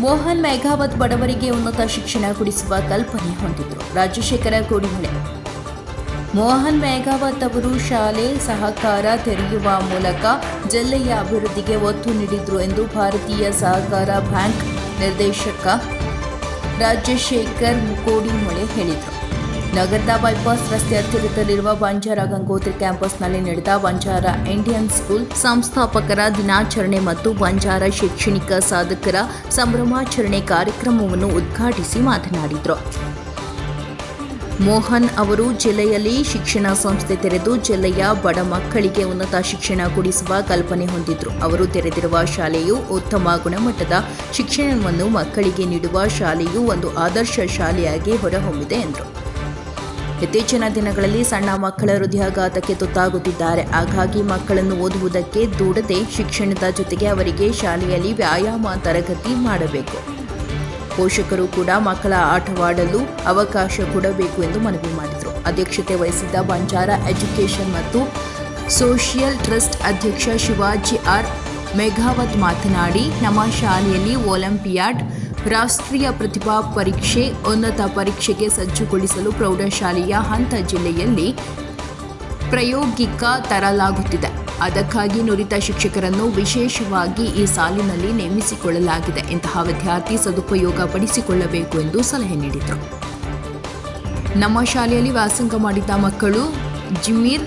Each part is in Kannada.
ಮೋಹನ್ ಮೇಘಾವತ್ ಬಡವರಿಗೆ ಉನ್ನತ ಶಿಕ್ಷಣ ಕೊಡಿಸುವ ಕಲ್ಪನೆ ಹೊಂದಿದ್ದರು ರಾಜಶೇಖರ ಕೋಡಿಮಳೆ. ಮೋಹನ್ ಮೇಘಾವತ್ ಅವರು ಶಾಲೆ, ಸಹಕಾರ ತೆರೆಯುವ ಮೂಲಕ ಜಿಲ್ಲೆಯ ಅಭಿವೃದ್ಧಿಗೆ ಒತ್ತು ನೀಡಿದ್ರು ಎಂದು ಭಾರತೀಯ ಸಹಕಾರ ಬ್ಯಾಂಕ್ ನಿರ್ದೇಶಕ ರಾಜಶೇಖರ್ ಕೋಡಿಮೊಳೆ ಹೇಳಿದರು. ನಗರದ ಬೈಪಾಸ್ ರಸ್ತೆ ಹತ್ತಿರದಲ್ಲಿರುವ ಬಂಜಾರ ಗಂಗೋತ್ರಿ ಕ್ಯಾಂಪಸ್ನಲ್ಲಿ ನಡೆದ ಬಂಜಾರ ಇಂಡಿಯನ್ ಸ್ಕೂಲ್ ಸಂಸ್ಥಾಪಕರ ದಿನಾಚರಣೆ ಮತ್ತು ಬಂಜಾರ ಶೈಕ್ಷಣಿಕ ಸಾಧಕರ ಸಂಭ್ರಮಾಚರಣೆ ಕಾರ್ಯಕ್ರಮವನ್ನು ಉದ್ಘಾಟಿಸಿ ಮಾತನಾಡಿದರು. ಮೋಹನ್ ಅವರು ಜಿಲ್ಲೆಯಲ್ಲಿ ಶಿಕ್ಷಣ ಸಂಸ್ಥೆ ತೆರೆದು ಜಿಲ್ಲೆಯ ಬಡ ಮಕ್ಕಳಿಗೆ ಉನ್ನತ ಶಿಕ್ಷಣ ಕೊಡಿಸುವ ಕಲ್ಪನೆ ಹೊಂದಿದ್ರು. ಅವರು ತೆರೆದಿರುವ ಶಾಲೆಯು ಉತ್ತಮ ಗುಣಮಟ್ಟದ ಶಿಕ್ಷಣವನ್ನು ಮಕ್ಕಳಿಗೆ ನೀಡುವ ಶಾಲೆಯು ಒಂದು ಆದರ್ಶ ಶಾಲೆಯಾಗಿ ಹೊರಹೊಮ್ಮಿದೆ ಎಂದರು. ಇತ್ತೀಚಿನ ದಿನಗಳಲ್ಲಿ ಸಣ್ಣ ಮಕ್ಕಳ ಹೃದಯಾಘಾತಕ್ಕೆ ತುತ್ತಾಗುತ್ತಿದ್ದಾರೆ. ಹಾಗಾಗಿ ಮಕ್ಕಳನ್ನು ಓದುವುದಕ್ಕೆ ದೂಡದೆ ಶಿಕ್ಷಣದ ಜೊತೆಗೆ ಅವರಿಗೆ ಶಾಲೆಯಲ್ಲಿ ವ್ಯಾಯಾಮ ತರಗತಿ ಮಾಡಬೇಕು. ಪೋಷಕರು ಕೂಡ ಮಕ್ಕಳ ಆಟವಾಡಲು ಅವಕಾಶ ಕೊಡಬೇಕು ಎಂದು ಮನವಿ ಮಾಡಿದರು. ಅಧ್ಯಕ್ಷತೆ ವಹಿಸಿದ್ದ ಬಂಜಾರ ಎಜುಕೇಷನ್ ಮತ್ತು ಸೋಷಿಯಲ್ ಟ್ರಸ್ಟ್ ಅಧ್ಯಕ್ಷ ಶಿವಾಜಿ ಆರ್ ಮೇಘಾವತ್ ಮಾತನಾಡಿ, ನಮ್ಮ ಶಾಲೆಯಲ್ಲಿ ಒಲಿಂಪಿಯಾಡ್ ರಾಷ್ಟ್ರೀಯ ಪ್ರತಿಭಾ ಪರೀಕ್ಷೆ, ಉನ್ನತ ಪರೀಕ್ಷೆಗೆ ಸಜ್ಜುಗೊಳಿಸಲು ಪ್ರೌಢಶಾಲೆಯ ಹಂತ ಜಿಲ್ಲೆಯಲ್ಲಿ ಪ್ರಾಯೋಗಿಕ ತರಲಾಗುತ್ತಿದೆ. ಅದಕ್ಕಾಗಿ ನುರಿತ ಶಿಕ್ಷಕರನ್ನು ವಿಶೇಷವಾಗಿ ಈ ಸಾಲಿನಲ್ಲಿ ನೇಮಿಸಿಕೊಳ್ಳಲಾಗಿದೆ. ಇಂತಹ ವಿದ್ಯಾರ್ಥಿ ಸದುಪಯೋಗ ಪಡಿಸಿಕೊಳ್ಳಬೇಕು ಎಂದು ಸಲಹೆ ನೀಡಿದರು. ನಮ್ಮ ಶಾಲೆಯಲ್ಲಿ ವ್ಯಾಸಂಗ ಮಾಡಿದ ಮಕ್ಕಳು ಜಿಮೀರ್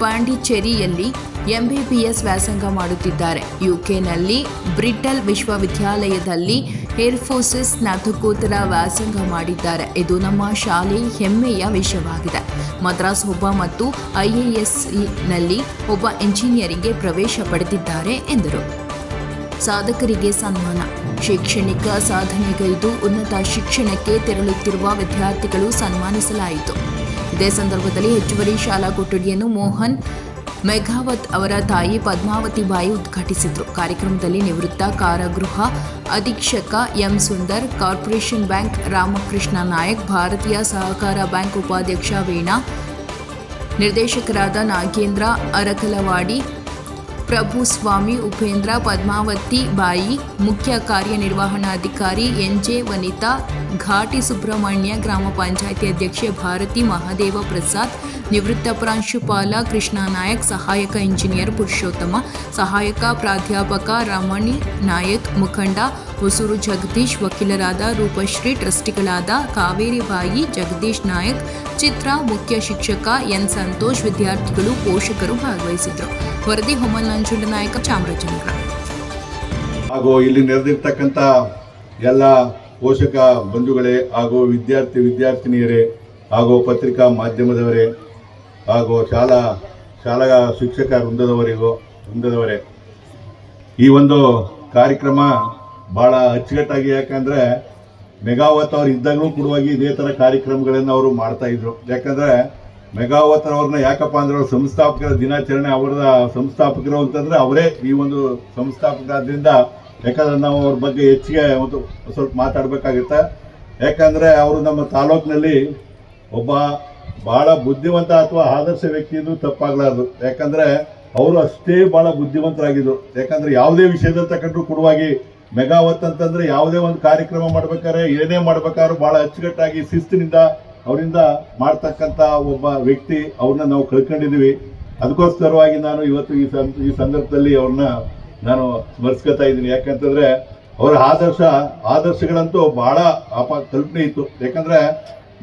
ಪಾಂಡಿಚೇರಿಯಲ್ಲಿ ಎಂಬಿಬಿಎಸ್ ವ್ಯಾಸಂಗ ಮಾಡುತ್ತಿದ್ದಾರೆ. ಯುಕೆನಲ್ಲಿ ಬ್ರಿಟಲ್ ವಿಶ್ವವಿದ್ಯಾಲಯದಲ್ಲಿ ಏರ್ಫೋರ್ಸಸ್ ಸ್ನಾತಕೋತ್ತರ ವ್ಯಾಸಂಗ ಮಾಡಿದ್ದಾರೆ. ಇದು ನಮ್ಮ ಶಾಲೆ ಹೆಮ್ಮೆಯ ವಿಷಯವಾಗಿದೆ. ಮದ್ರಾಸ್ ಒಬ್ಬ ಮತ್ತು ಐಎಎಸ್ನಲ್ಲಿ ಒಬ್ಬ ಇಂಜಿನಿಯರಿಂಗ್ಗೆ ಪ್ರವೇಶ ಪಡೆದಿದ್ದಾರೆ ಎಂದರು. ಸಾಧಕರಿಗೆ ಸನ್ಮಾನ. ಶೈಕ್ಷಣಿಕ ಸಾಧನೆಗೈದು ಉನ್ನತ ಶಿಕ್ಷಣಕ್ಕೆ ತೆರಳುತ್ತಿರುವ ವಿದ್ಯಾರ್ಥಿಗಳು ಸನ್ಮಾನಿಸಲಾಯಿತು. ಇದೇ ಸಂದರ್ಭದಲ್ಲಿ ಹೆಚ್ಚುವರಿ ಶಾಲಾ ಕೊಠಡಿಯನ್ನು ಮೋಹನ್ ಮೆಘಾವತ್ ಅವರ ತಾಯಿ ಪದ್ಮಾವತಿ ಬಾಯಿ ಉದ್ಘಾಟಿಸಿದರು. ಕಾರ್ಯಕ್ರಮದಲ್ಲಿ ನಿವೃತ್ತ ಕಾರಾಗೃಹ ಅಧೀಕ್ಷಕ M Sundar, corporation bank Ramakrishna Nayak, ಭಾರತೀಯ ಸಹಕಾರ ಬ್ಯಾಂಕ್ ಉಪಾಧ್ಯಕ್ಷ ವೀಣಾ, ನಿರ್ದೇಶಕರಾದ ನಾಗೇಂದ್ರ, ಅರಕಲವಾಡಿ ಪ್ರಭುಸ್ವಾಮಿ ಉಪೇಂದ್ರ ಪದ್ಮಾವತಿ ಬಾಯಿ, ಮುಖ್ಯ ಕಾರ್ಯನಿರ್ವಹಣಾಧಿಕಾರಿ ಎನ್ಜೆ ವನಿತಾ, ಘಾಟಿ ಸುಬ್ರಹ್ಮಣ್ಯ ಗ್ರಾಮ ಪಂಚಾಯಿತಿ ಅಧ್ಯಕ್ಷೆ ಭಾರತಿ ಮಹಾದೇವ ಪ್ರಸಾದ್, ನಿವೃತ್ತ ಪ್ರಾಂಶುಪಾಲ ಕೃಷ್ಣ ನಾಯಕ್, ಸಹಾಯಕ ಇಂಜಿನಿಯರ್ ಪುರುಷೋತ್ತಮ, ಸಹಾಯಕ ಪ್ರಾಧ್ಯಾಪಕ ರಮಣಿ ನಾಯಕ್ ಮುಖಂಡ, ಹೊಸೂರು ಜಗದೀಶ್, ವಕೀಲರಾದ ರೂಪಶ್ರೀ, ಟ್ರಸ್ಟಿಗಳಾದ ಕಾವೇರಿ ಬಾಯಿ, ಜಗದೀಶ್ ನಾಯಕ್, ಚಿತ್ರ ಮುಖ್ಯ ಶಿಕ್ಷಕ ಎನ್. ಸಂತೋಷ್, ವಿದ್ಯಾರ್ಥಿಗಳು, ಪೋಷಕರು ಭಾಗವಹಿಸಿದ್ರು ವರದಿ ಹೊಮನ್ ನಂಜುಂಡ ನಾಯಕ ಚಾಮರಾಜನಗರ. ಹಾಗೂ ಇಲ್ಲಿ ನೆರೆದಿರ್ತಕ್ಕಂಥ ಎಲ್ಲ ಪೋಷಕ ಬಂಧುಗಳೇ ಹಾಗೂ ವಿದ್ಯಾರ್ಥಿ ವಿದ್ಯಾರ್ಥಿನಿಯರೇ ಹಾಗೂ ಪತ್ರಿಕಾ ಮಾಧ್ಯಮದವರೇ ಹಾಗೂ ಶಾಲಾ ಶಾಲಾ ಶಿಕ್ಷಕ ವೃಂದದವರಿಗೂ ವೃಂದದವರೇ. ಈ ಒಂದು ಕಾರ್ಯಕ್ರಮ ಭಾಳ ಅಚ್ಚುಕಟ್ಟಾಗಿ ಯಾಕಂದರೆ ಮೆಗಾವತ್ ಅವ್ರು ಇದ್ದಾಗಲೂ ಕೂಡವಾಗಿ ಇದೇ ಥರ ಕಾರ್ಯಕ್ರಮಗಳನ್ನು ಅವರು ಮಾಡ್ತಾಯಿದ್ರು ಯಾಕಂದರೆ ಮೆಗಾವತ್ ಅವ್ರನ್ನ ಯಾಕಪ್ಪ ಅಂದ್ರೆ ಅವ್ರ ಸಂಸ್ಥಾಪಕರ ದಿನಾಚರಣೆ ಅವರ ಸಂಸ್ಥಾಪಕರು ಅಂತಂದ್ರೆ ಅವರೇ ಈ ಒಂದು ಸಂಸ್ಥಾಪಕರಾದ್ರಿಂದ, ಯಾಕಂದ್ರೆ ನಾವು ಅವ್ರ ಬಗ್ಗೆ ಹೆಚ್ಚಿಗೆ ಒಂದು ಸ್ವಲ್ಪ ಮಾತಾಡಬೇಕಾಗುತ್ತೆ. ಯಾಕಂದ್ರೆ ಅವರು ನಮ್ಮ ತಾಲೂಕಿನಲ್ಲಿ ಒಬ್ಬ ಬಹಳ ಬುದ್ಧಿವಂತ ಅಥವಾ ಆದರ್ಶ ವ್ಯಕ್ತಿ ಇದು ತಪ್ಪಾಗ್ಲಾರ್ದು. ಯಾಕಂದ್ರೆ ಅವರು ಅಷ್ಟೇ ಬಹಳ ಬುದ್ಧಿವಂತರಾಗಿದ್ರು ಯಾಕಂದ್ರೆ ಯಾವುದೇ ವಿಷಯದ ತಗೊಂಡ್ರು ಕೊಡುವಾಗಿ ಮೆಗಾವತ್ ಅಂತಂದ್ರೆ ಯಾವುದೇ ಒಂದು ಕಾರ್ಯಕ್ರಮ ಮಾಡ್ಬೇಕಾದ್ರೆ ಏನೇ ಮಾಡ್ಬೇಕಾದ್ರೂ ಬಹಳ ಅಚ್ಚುಕಟ್ಟಾಗಿ ಶಿಸ್ತಿನಿಂದ ಅವರಿಂದ ಮಾಡ್ತಕ್ಕಂಥ ಒಬ್ಬ ವ್ಯಕ್ತಿ ಅವ್ರನ್ನ ನಾವು ಕಳ್ಕೊಂಡಿದ್ದೀವಿ. ಅದಕ್ಕೋಸ್ಕರವಾಗಿ ನಾನು ಇವತ್ತು ಈ ಸಂ, ಈ ಸಂದರ್ಭದಲ್ಲಿ ಅವ್ರನ್ನ ನಾನು ಸ್ಮರಿಸ್ಕೊತಾ ಇದ್ದೀನಿ. ಯಾಕಂತಂದರೆ ಅವರ ಆದರ್ಶ, ಆದರ್ಶಗಳಂತೂ ಬಹಳ ಅಪ, ಕಲ್ಪನೆ ಇತ್ತು. ಯಾಕಂದ್ರೆ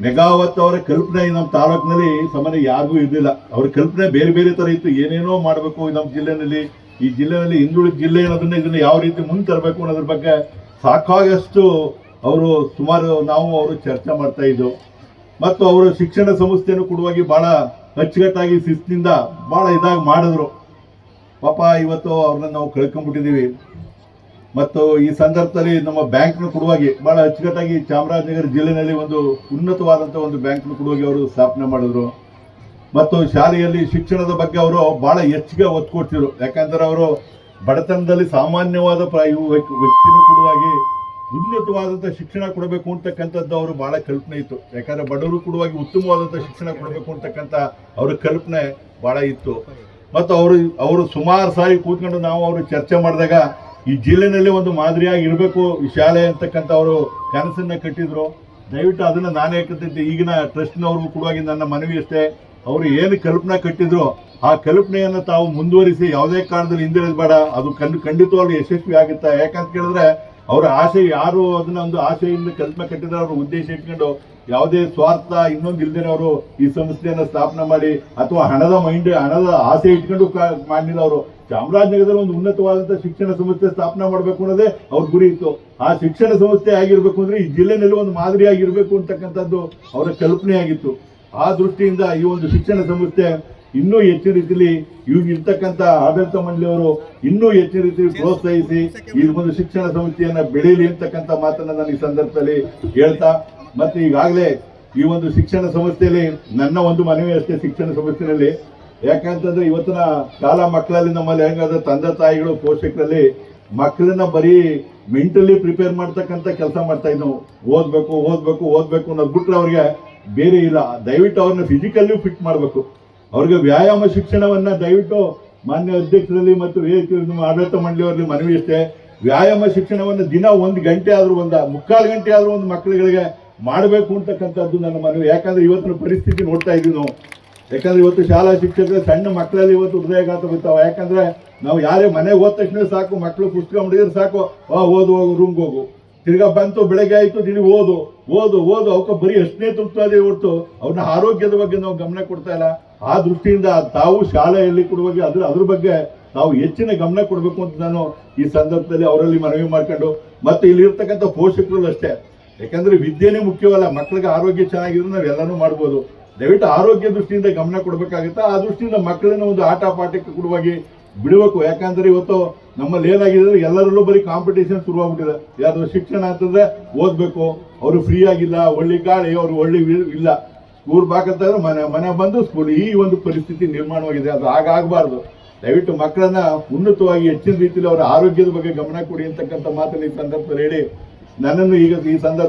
ಮೆಗಾವತ್ ಅವರ ಕಲ್ಪನೆ ನಮ್ಮ ತಾಲೂಕಿನಲ್ಲಿ ಸಾಮಾನ್ಯ ಯಾರಿಗೂ ಇರಲಿಲ್ಲ. ಅವ್ರ ಕಲ್ಪನೆ ಬೇರೆ ಬೇರೆ ಥರ ಇತ್ತು. ಏನೇನೋ ಮಾಡಬೇಕು ನಮ್ಮ ಜಿಲ್ಲೆಯಲ್ಲಿ ಈ ಜಿಲ್ಲೆಯಲ್ಲಿ ಹಿಂದುಳಿದ ಜಿಲ್ಲೆ ಅನ್ನೋದನ್ನ ಇದನ್ನು ಯಾವ ರೀತಿ ಮುಂದೆ ತರಬೇಕು ಅನ್ನೋದ್ರ ಬಗ್ಗೆ ಸಾಕಾಗಷ್ಟು ಅವರು ಸುಮಾರು ನಾವು ಅವರು ಚರ್ಚೆ ಮಾಡ್ತಾ ಮತ್ತು ಅವರ ಶಿಕ್ಷಣ ಸಂಸ್ಥೆಯನ್ನು ಕೊಡುವಾಗಿ ಬಹಳ ಅಚ್ಚುಕಟ್ಟಾಗಿ ಶಿಸ್ತಿನಿಂದ ಬಹಳ ಇದಾಗಿ ಮಾಡಿದ್ರು. ಪಾಪ ಇವತ್ತು ಅವ್ರನ್ನ ನಾವು ಕಳ್ಕೊಂಡ್ಬಿಟ್ಟಿದ್ದೀವಿ ಮತ್ತು ಈ ಸಂದರ್ಭದಲ್ಲಿ ನಮ್ಮ ಬ್ಯಾಂಕ್ನ ಕೊಡುವಾಗಿ ಬಹಳ ಅಚ್ಚುಕಟ್ಟಾಗಿ ಚಾಮರಾಜನಗರ ಜಿಲ್ಲೆಯಲ್ಲಿ ಒಂದು ಉನ್ನತವಾದಂಥ ಒಂದು ಬ್ಯಾಂಕ್ನ ಕೊಡುವಾಗಿ ಅವರು ಸ್ಥಾಪನೆ ಮಾಡಿದ್ರು. ಮತ್ತು ಶಾಲೆಯಲ್ಲಿ ಶಿಕ್ಷಣದ ಬಗ್ಗೆ ಅವರು ಬಹಳ ಹೆಚ್ಚಿಗೆ ಒತ್ತು ಕೊಡ್ತಿದ್ರು ಯಾಕಂದ್ರೆ ಅವರು ಬಡತನದಲ್ಲಿ ಸಾಮಾನ್ಯವಾದ ಪ್ರ- ವ್ಯಕ್ತಿನೂ ಕೊಡುವಾಗಿ ಉನ್ನತವಾದಂಥ ಶಿಕ್ಷಣ ಕೊಡಬೇಕು ಅಂತಕ್ಕಂಥದ್ದು ಅವರು ಬಹಳ ಕಲ್ಪನೆ ಇತ್ತು. ಯಾಕಂದ್ರೆ ಬಡವರು ಕೊಡುವಾಗಿ ಉತ್ತಮವಾದಂಥ ಶಿಕ್ಷಣ ಕೊಡಬೇಕು ಅಂತಕ್ಕಂಥ ಅವ್ರ ಕಲ್ಪನೆ ಬಹಳ ಇತ್ತು. ಮತ್ತು ಅವರು ಅವರು ಸುಮಾರು ಸಾರಿ ಕೂತ್ಕೊಂಡು ನಾವು ಅವರು ಚರ್ಚೆ ಮಾಡಿದಾಗ ಈ ಜಿಲ್ಲೆನಲ್ಲಿ ಒಂದು ಮಾದರಿಯಾಗಿ ಇರಬೇಕು ಈ ಶಾಲೆ ಅಂತಕ್ಕಂಥ ಅವರು ಕನಸನ್ನ ಕಟ್ಟಿದ್ರು. ದಯವಿಟ್ಟು ಅದನ್ನ ನಾನೇ ಕತ್ತಿದ್ದೆ ಈಗಿನ ಟ್ರಸ್ಟ್ನವ್ರಿಗೂ ಕೂಡ ನನ್ನ ಮನವಿ ಅಷ್ಟೇ. ಅವರು ಏನು ಕಲ್ಪನೆ ಕಟ್ಟಿದ್ರು, ಆ ಕಲ್ಪನೆಯನ್ನು ತಾವು ಮುಂದುವರಿಸಿ ಯಾವುದೇ ಕಾರಣದಲ್ಲಿ ಹಿಂದಿರೋದು ಬೇಡ ಅದು ಕಂಡು ಖಂಡಿತವಾಗ್ಲೂ ಯಶಸ್ವಿ ಆಗುತ್ತೆ ಯಾಕಂತ ಕೇಳಿದ್ರೆ ಅವರ ಆಸೆ ಯಾರು ಅದನ್ನ ಒಂದು ಆಸೆಯಿಂದ ಕಲ್ಪನೆ ಕಟ್ಟಿದ್ರೆ ಅವರು ಉದ್ದೇಶ ಇಟ್ಕೊಂಡು ಯಾವುದೇ ಸ್ವಾರ್ಥ ಇನ್ನೊಂದು ಇಲ್ದೇನೆ ಅವರು ಈ ಸಂಸ್ಥೆಯನ್ನು ಸ್ಥಾಪನೆ ಮಾಡಿ ಅಥವಾ ಹಣದ ಮೈಂಡ್ ಹಣದ ಆಸೆ ಇಟ್ಕೊಂಡು ಮಾಡಿಲ್ಲ ಅವರು. ಚಾಮರಾಜನಗರದಲ್ಲಿ ಒಂದು ಉನ್ನತವಾದಂತಹ ಶಿಕ್ಷಣ ಸಂಸ್ಥೆ ಸ್ಥಾಪನೆ ಮಾಡಬೇಕು ಅನ್ನೋದೇ ಅವ್ರ ಗುರಿ ಇತ್ತು. ಆ ಶಿಕ್ಷಣ ಸಂಸ್ಥೆ ಆಗಿರ್ಬೇಕು ಅಂದ್ರೆ ಈ ಜಿಲ್ಲೆನಲ್ಲಿ ಒಂದು ಮಾದರಿಯಾಗಿರಬೇಕು ಅಂತಕ್ಕಂಥದ್ದು ಅವರ ಕಲ್ಪನೆ ಆಗಿತ್ತು. ಆ ದೃಷ್ಟಿಯಿಂದ ಈ ಒಂದು ಶಿಕ್ಷಣ ಸಂಸ್ಥೆ ಇನ್ನೂ ಹೆಚ್ಚಿನ ರೀತಿಯಲ್ಲಿ ಇವಾಗ ಇರ್ತಕ್ಕಂಥ ಆಡಳಿತ ಮಂಡಳಿಯವರು ಇನ್ನೂ ಹೆಚ್ಚಿನ ರೀತಿಯಲ್ಲಿ ಪ್ರೋತ್ಸಾಹಿಸಿ ಈ ಒಂದು ಶಿಕ್ಷಣ ಸಂಸ್ಥೆಯನ್ನ ಬೆಳೀಲಿ ಅಂತಕ್ಕಂಥ ಮಾತನ್ನ ನಾನು ಈ ಸಂದರ್ಭದಲ್ಲಿ ಹೇಳ್ತಾ, ಮತ್ತೆ ಈಗಾಗಲೇ ಈ ಒಂದು ಶಿಕ್ಷಣ ಸಂಸ್ಥೆಯಲ್ಲಿ ನನ್ನ ಒಂದು ಮನವಿ ಅಷ್ಟೇ ಶಿಕ್ಷಣ ಸಂಸ್ಥೆಯಲ್ಲಿ. ಯಾಕಂತಂದ್ರೆ ಇವತ್ತಿನ ಕಾಲ ಮಕ್ಕಳಲ್ಲಿ ನಮ್ಮಲ್ಲಿ ಹೆಂಗಾದ್ರೆ ತಂದೆ ತಾಯಿಗಳು ಪೋಷಕರಲ್ಲಿ ಮಕ್ಕಳನ್ನ ಬರೀ ಮೆಂಟಲಿ ಪ್ರಿಪೇರ್ ಮಾಡ್ತಕ್ಕಂಥ ಕೆಲಸ ಮಾಡ್ತಾ ಇದ್ವು ಓದ್ಬೇಕು ಓದ್ಬೇಕು ಓದ್ಬೇಕು ಅನ್ನೋದು ಬಿಟ್ರೆ ಅವ್ರಿಗೆ ಬೇರೆ ಇಲ್ಲ. ದಯವಿಟ್ಟು ಅವ್ರನ್ನ ಫಿಸಿಕಲ್ಲಿ ಫಿಟ್ ಮಾಡಬೇಕು. ಅವ್ರಿಗೆ ವ್ಯಾಯಾಮ ಶಿಕ್ಷಣವನ್ನ ದಯವಿಟ್ಟು ಮಾನ್ಯ ಅಧ್ಯಕ್ಷರಲ್ಲಿ ಮತ್ತು ಆಡಳಿತ ಮಂಡಳಿಯವರಲ್ಲಿ ಮನವಿ ಇಷ್ಟೇ. ವ್ಯಾಯಾಮ ಶಿಕ್ಷಣವನ್ನು ದಿನ ಒಂದು ಗಂಟೆ ಆದರೂ ಒಂದು, ಮುಕ್ಕಾಲು ಗಂಟೆ ಆದರೂ ಒಂದು ಮಕ್ಕಳುಗಳಿಗೆ ಮಾಡಬೇಕು ಅಂತಕ್ಕಂಥದ್ದು ನನ್ನ ಮನವಿ. ಯಾಕಂದ್ರೆ ಇವತ್ತಿನ ಪರಿಸ್ಥಿತಿ ನೋಡ್ತಾ ಇದ್ದೀವಿ ನಾವು. ಯಾಕಂದ್ರೆ ಇವತ್ತು ಶಾಲಾ ಶಿಕ್ಷಕರು ಸಣ್ಣ ಮಕ್ಕಳಲ್ಲಿ ಇವತ್ತು ಹೃದಯಾಘಾತ ಬಿಡ್ತಾವೆ ಯಾಕಂದ್ರೆ ನಾವು ಯಾರೇ ಮನೆಗೆ ಹೋದ ತಕ್ಷಣ ಸಾಕು ಮಕ್ಕಳು ಪುಸ್ತಕ ಮಾಡಿದ್ರೆ ಸಾಕು ಓದು ಹೋಗು ರೂಮ್ಗೆ ಹೋಗು. ತಿರ್ಗಾ ಬಂತು, ಬೆಳಗ್ಗೆ ಆಯಿತು ದಿನ ಓದು ಓದು ಓದು, ಅವಕ್ಕೆ ಬರೀ ಅಷ್ಟನೇ ತೃಪ್ತ ಇದೆ ಹೊರತು ಅವ್ರನ್ನ ಆರೋಗ್ಯದ ಬಗ್ಗೆ ನಾವು ಗಮನ ಕೊಡ್ತಾ ಇಲ್ಲ. ಆ ದೃಷ್ಟಿಯಿಂದ ತಾವು ಶಾಲೆಯಲ್ಲಿ ಕೊಡುವಾಗ ಅದ್ರ ಅದ್ರ ಬಗ್ಗೆ ನಾವು ಹೆಚ್ಚಿನ ಗಮನ ಕೊಡಬೇಕು ಅಂತ ನಾನು ಈ ಸಂದರ್ಭದಲ್ಲಿ ಅವರಲ್ಲಿ ಮನವಿ ಮಾಡ್ಕೊಂಡು, ಮತ್ತೆ ಇಲ್ಲಿರ್ತಕ್ಕಂಥ ಪೋಷಕರು ಅಷ್ಟೇ. ಯಾಕಂದ್ರೆ ವಿದ್ಯೆನೇ ಮುಖ್ಯವಲ್ಲ ಮಕ್ಕಳಿಗೆ ಆರೋಗ್ಯ ಚೆನ್ನಾಗಿದ್ರೆ ನಾವು ಎಲ್ಲಾನು ಮಾಡ್ಬೋದು. ದಯವಿಟ್ಟು ಆರೋಗ್ಯ ದೃಷ್ಟಿಯಿಂದ ಗಮನ ಕೊಡಬೇಕಾಗುತ್ತೆ. ಆ ದೃಷ್ಟಿಯಿಂದ ಮಕ್ಕಳನ್ನ ಒಂದು ಆಟ ಪಾಠಕ್ಕೆ ಕೊಡುವಾಗಿ ಬಿಡಬೇಕು. ಯಾಕಂದ್ರೆ ಇವತ್ತು ನಮ್ಮಲ್ಲಿ ಏನಾಗಿದೆ ಎಲ್ಲರಲ್ಲೂ ಬರೀ ಕಾಂಪಿಟೇಷನ್ ಶುರುವಾಗ್ಬಿಟ್ಟಿದೆ. ಯಾವ್ದು ಶಿಕ್ಷಣ ಅಂತಂದ್ರೆ ಓದ್ಬೇಕು. ಅವರು ಫ್ರೀ ಆಗಿಲ್ಲ, ಒಳ್ಳೆ ಗಾಳಿ, ಅವ್ರು ಒಳ್ಳೆ ಇಲ್ಲ. ಸ್ಕೂಲ್ ಬಾಕಂತಂದ್ರೆ ಮನೆ ಮನೆ ಬಂದು ಸ್ಕೂಲ್ ಈ ಒಂದು ಪರಿಸ್ಥಿತಿ ನಿರ್ಮಾಣವಾಗಿದೆ. ಅದು ಹಾಗಾಗಬಾರ್ದು ದಯವಿಟ್ಟು ಮಕ್ಕಳನ್ನ ಉನ್ನತವಾಗಿ ಹೆಚ್ಚಿನ ರೀತಿಯಲ್ಲಿ ಅವರ ಆರೋಗ್ಯದ ಬಗ್ಗೆ ಗಮನ ಕೊಡಿ ಅಂತಕ್ಕಂಥ ಮಾತನ್ನು ಈ ಸಂದರ್ಭದಲ್ಲಿ ಹೇಳಿ. ನನ್ನನ್ನು ಈಗ ಈ ಸಂದರ್ಭ